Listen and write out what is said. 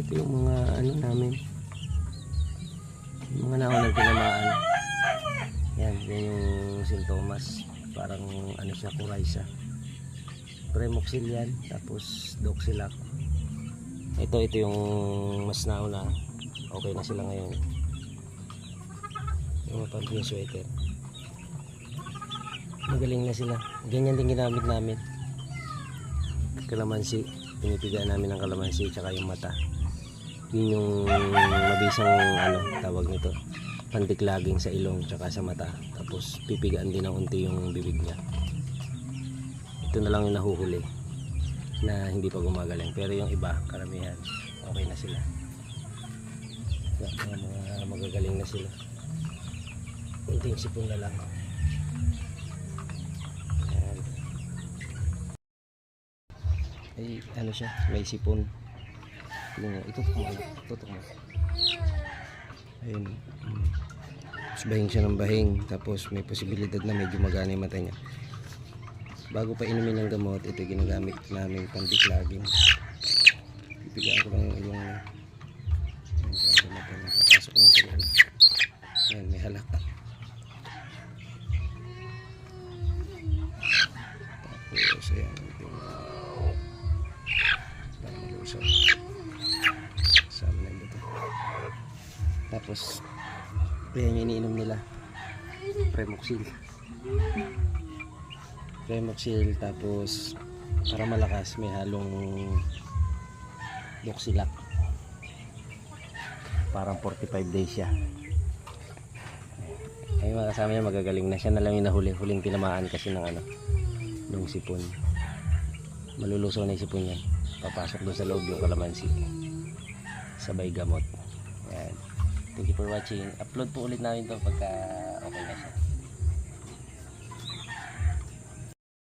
Ito yung mga ano namin. Yung mga naunang tinamaan. Yan, yan yung sintomas. Parang ano siya, kuraysa. Premoxil yan, tapos doxylac. Ito, ito yung mas nauna. Okay na sila ngayon. Yung mga pampi sweater. Magaling na sila. Ganyan din ginamit namin. Kalamansi. Pinipigaan namin ng kalamansi tsaka yung mata. Yun yung mabisang ano, tawag nito. Pantiklaging sa ilong tsaka sa mata. Tapos pipigaan din ng unti yung bibig niya. Ito na lang yung nahuhuli na hindi pa gumagaling. Pero yung iba, karamihan, okay na sila. Mga magagaling na sila. Kunting sipon na lang. Ayan. Ay, ano siya, may sipon. Mo, itutok mo, itutok mo. Ayun. Tapos bahing siya ng bahing. Tapos may posibilidad na medyo magana yung mata niya. Bago pa inumin ng gamot, ito ginagamit namin pandiklaging. Pipigaan ko lang yung ilong. Ayan. Papasok lang sa loob. Ayan, may halak. Tapos, ayan. Ito yung para malusog. Sama na yung buto. Tapos, ayan yung iniinom nila. Premoxil. Premoxil, tapos para malakas, may halong Doxilac. Parang 45 days siya. Ay mga kasama niya magagaling na siya na lang yung nahuli. Huling tinamaan kasi ng ano, ng sipon. Malulusaw na yung sipon yan. Papasok doon sa loob yung kalamansi. Sabay gamot. For watching. Upload po ulit namin to pagka okay na siya.